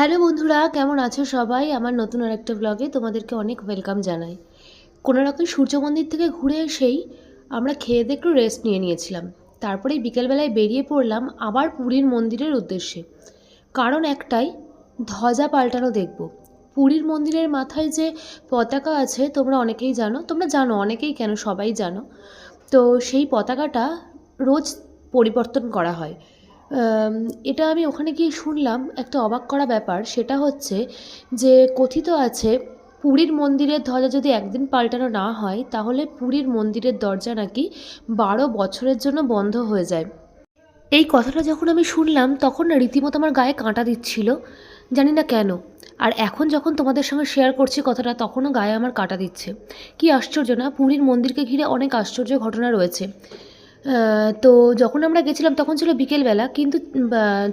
Hello বন্ধুরা, কেমন আছো সবাই? আমার নতুন আর একটা ব্লগে তোমাদেরকে অনেক ওয়েলকাম জানাই। কোনো রকম সূর্য মন্দির থেকে ঘুরে এসেই আমরা খেয়ে দিয়ে একটু রেস্ট নিয়ে নিয়েছিলাম। তারপরে বিকেলবেলায় বেরিয়ে পড়লাম আবার পুরীর মন্দিরের উদ্দেশ্যে। কারণ একটাই, ধ্বজা পাল্টানো দেখব। পুরীর মন্দিরের মাথায় যে পতাকা আছে, তোমরা অনেকেই জানো। তোমরা জানো, অনেকেই কেন সবাই জানো। তো সেই পতাকাটা রোজ পরিবর্তন করা হয়। এটা আমি ওখানে গিয়ে শুনলাম একটা অবাক করা ব্যাপার। সেটা হচ্ছে যে কথিত আছে, পুরীর মন্দিরের ধ্বজা যদি একদিন পাল্টানো না হয়, তাহলে পুরীর মন্দিরের দরজা নাকি বারো বছরের জন্য বন্ধ হয়ে যায়। এই কথাটা যখন আমি শুনলাম, তখন না রীতিমতো আমার গায়ে কাঁটা দিচ্ছিল, জানি না কেন। আর এখন যখন তোমাদের সঙ্গে শেয়ার করছি কথাটা, তখনও গায়ে আমার কাটা দিচ্ছে। কি আশ্চর্য না, পুরীর মন্দিরকে ঘিরে অনেক আশ্চর্য ঘটনা রয়েছে। তো যখন আমরা গেছিলাম তখন ছিল বিকেলবেলা, কিন্তু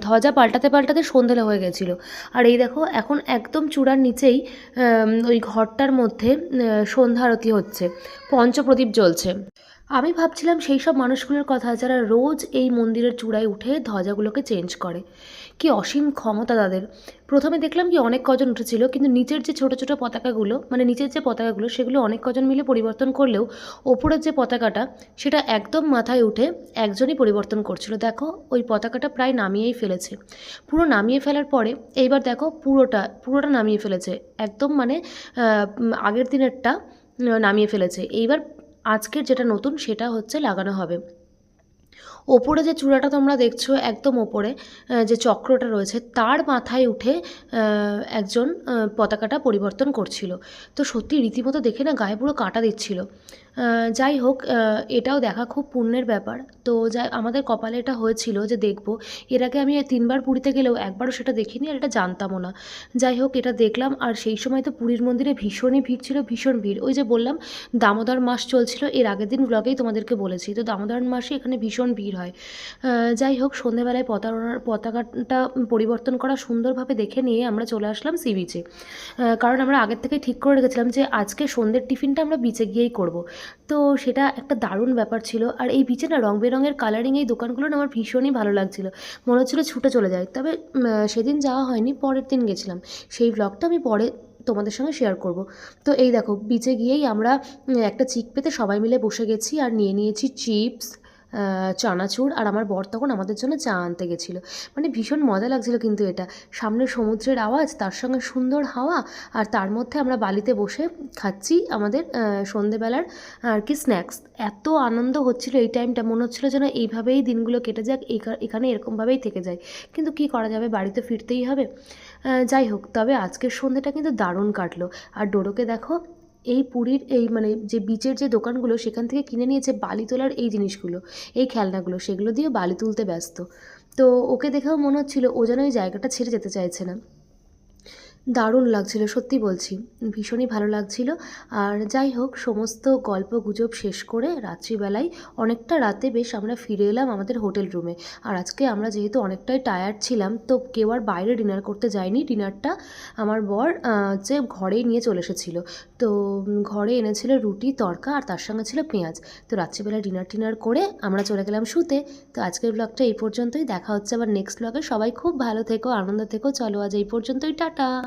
ধ্বজা পাল্টাতে পাল্টাতে সন্ধ্যেলা হয়ে গেছিল। আর এই দেখো, এখন একদম চূড়ার নিচেই ওই ঘরটার মধ্যে সন্ধ্যা আরতি হচ্ছে, পঞ্চপ্রদীপ জ্বলছে। আমি ভাবছিলাম সেই সব মানুষগুলোর কথা যারা রোজ এই মন্দিরের চূড়ায় উঠে ধ্বজাগুলোকে চেঞ্জ করে। কি অসীম ক্ষমতা তাদের। প্রথমে দেখলাম কি অনেক কজন উঠেছিল, কিন্তু নিচের যে ছোট ছোট পতাকাগুলো মানে নিচের যে পতাকাগুলো, সেগুলো অনেক কজন মিলে পরিবর্তন করলেও ওপরের যে পতাকাটা, সেটা একদম মাথায় উঠে একজনই পরিবর্তন করছিল। দেখো, ওই পতাকাটা প্রায় নামিয়েই ফেলেছে। পুরো নামিয়ে ফেলার পরে, এইবার দেখো পুরোটা পুরোটা নামিয়ে ফেলেছে। একদম মানে আগের দিনেরটা নামিয়ে ফেলেছে। এইবার আজকের যেটা নতুন, সেটা হচ্ছে লাগানো হবে। ওপরে যে চূড়াটা তোমরা দেখছ একদম ওপরে যে চক্রটা রয়েছে, তার মাথায় উঠে একজন পতাকাটা পরিবর্তন করছিল। তো সত্যি রীতিমতো দেখে না গায়ে পুরো কাটা দিচ্ছিল। যাই হোক এটাও দেখা খুব পুণ্যের ব্যাপার। তো যাই, আমাদের কপালে এটা হয়েছিল যে দেখব, এর আগে আমি তিনবার পুরীতে গেলেও একবারও সেটা দেখিনি আর এটা জানতামও না। যাই হোক, এটা দেখলাম আর সেই সময় তো পুরীর মন্দিরে ভীষণই ভিড় ছিল, ভীষণ ভিড়। ওই যে বললাম, দামোদর মাস চলছিল, এর আগের দিন ব্লগেই তোমাদেরকে বলেছি। তো দামোদর মাসে এখানে ভীষণ ভিড় হয়। যাই হোক, সন্ধেবেলায় পতাকার পতাকাটা পরিবর্তন করা সুন্দরভাবে দেখে নিয়ে আমরা চলে আসলাম সি বিচে কারণ আমরা আগের থেকে ঠিক করে রেখেছিলাম যে আজকে সন্ধ্যের টিফিনটা আমরা বিচে গিয়েই করব। তো সেটা একটা দারুণ ব্যাপার ছিল। আর এই বিচে না রং বেরঙের কালারিং এই দোকানগুলো না আমার ভীষণই ভালো লাগছিল। মনে হচ্ছিল ছুটে চলে যায় তবে সেদিন যাওয়া হয়নি, পরের দিন গেছিলাম। সেই ব্লগটা আমি পরে তোমাদের সঙ্গে শেয়ার করব। তো এই দেখো বিচে গিয়েই আমরা একটা চিক পেতে সবাই মিলে বসে গেছি আর নিয়ে নিয়েছি চিপস চানাচুর আর আমার বর তখন আমাদের জন্য চা আনতে গেছিল। মানে ভীষণ মজা লাগছিল কিন্তু এটা। সামনে সমুদ্রের আওয়াজ, তার সঙ্গে সুন্দর হাওয়া আর তার মধ্যে আমরা বালিতে বসে খাচ্ছি আমাদের সন্ধেবেলার আর কি স্ন্যাক্স এত আনন্দ হচ্ছিল এই টাইমটা মনে হচ্ছিল যেন এইভাবেই দিনগুলো কেটে যাক এখানে এরকমভাবেই থেকে যায়। কিন্তু কি করা যাবে? বাড়িতে ফিরতেই হবে। যাই হোক, তবে আজকের সন্ধেটা কিন্তু দারুণ কাটলো। আর ডোরোকে দেখো এই পুরীর এই মানে যে বিচের যে দোকানগুলো, সেখান থেকে কিনে নিয়েছে বালি তোলার এই জিনিসগুলো, এই খেলনাগুলো। সেগুলো দিয়ে বালি তুলতে ব্যস্ত। তো ওকে দেখেও মনে হচ্ছিল ও যেন ওই জায়গাটা ছেড়ে যেতে চাইছে না। দারুণ লাগছিল, সত্যি বলছি। ভীষণই ভালো লাগছিল। আর যাই হোক, সমস্ত গল্প গুজব শেষ করে রাত্রিবেলায় অনেকটা রাতে বেশ আমরা ফিরে এলাম আমাদের হোটেল রুমে। আর আজকে আমরা যেহেতু অনেকটাই টায়ার্ড ছিলাম, তো কেউ আর বাইরে ডিনার করতে যায়নি। ডিনারটা আমার বর হচ্ছে ঘরেই নিয়ে চলে এসেছিল। তো ঘরে এনেছিল রুটি তড়কা আর তার সঙ্গে ছিল পেঁয়াজ। তো রাত্রিবেলা ডিনার টিনার করে আমরা চলে গেলাম শুতে। তো আজকের ব্লগটা এই পর্যন্তই। দেখা হচ্ছে আবার নেক্সট ব্লগে সবাই খুব ভালো থেকো, আনন্দ থেকো। চলো আজ এই পর্যন্তই, টাটা!